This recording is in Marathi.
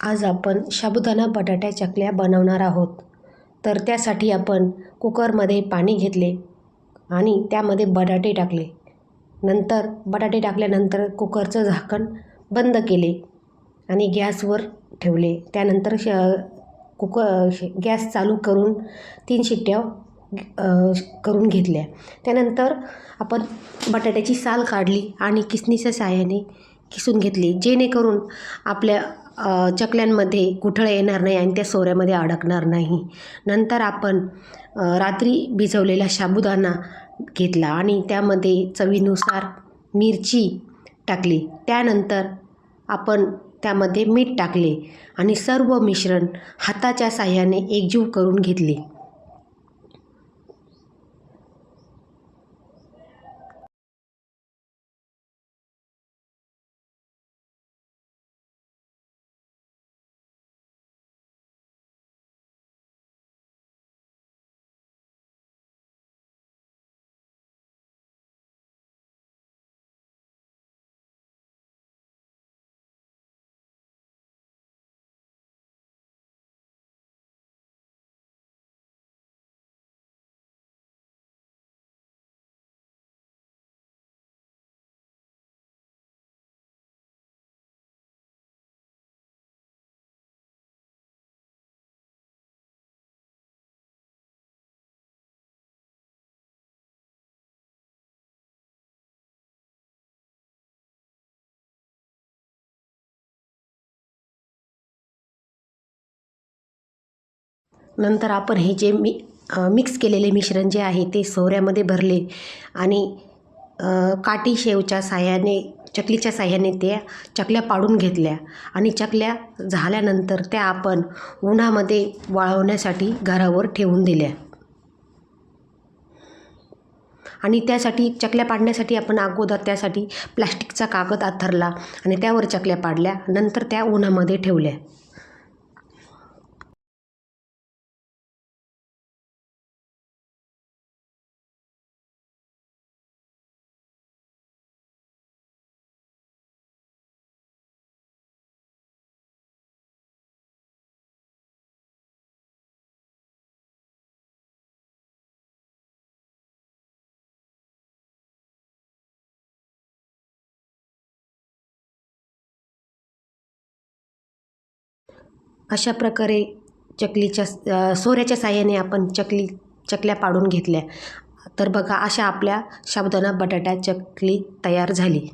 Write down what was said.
आज आपण साबुदाणा बटाट्या चकल्या बनवणार आहोत. तर त्यासाठी आपण कुकरमध्ये पाणी घेतले आणि त्यामध्ये बटाटे टाकले. नंतर बटाटे टाकल्यानंतर कुकरचं झाकण बंद केले आणि गॅसवर ठेवले. त्यानंतर श कुकर गॅस चालू करून तीन शिट्ट्या करून घेतल्या. त्यानंतर आपण बटाट्याची साल काढली आणि किसणीच्या साहाय्याने किसून घेतली. जेणेकरून आपल्या चकल्यांमध्ये कुठळं येणार नाही आणि त्या सोऱ्यामध्ये अडकणार नाही. नंतर आपण रात्री भिजवलेला साबुदाणा घेतला आणि त्यामध्ये चवीनुसार मिरची टाकली. त्यानंतर आपण त्यामध्ये मीठ टाकले आणि सर्व मिश्रण हाताच्या साह्याने एकजीव करून घेतले. नंतर आपण हे जे मी मिक्स केलेले मिश्रण जे आहे ते सोऱ्यामध्ये भरले आणि काठी शेवच्या साह्याने चकलीच्या साह्याने त्या चकल्या पाडून घेतल्या आणि चकल्या झाल्यानंतर त्या आपण उन्हामध्ये वाळवण्यासाठी घरावर ठेवून दिल्या. आणि त्यासाठी चकल्या पाडण्यासाठी आपण अगोदर त्यासाठी प्लास्टिकचा कागद आथरला आणि त्यावर चकल्या पाडल्या नंतर त्या उन्हामध्ये ठेवल्या. अशा प्रकारे चकलीच्या सोऱ्याच्या साह्याने आपण चकली चकल्या पाडून घेतल्या. तर बघा अशा आपल्या साबुदाणा बटाटा चकली तयार झाली.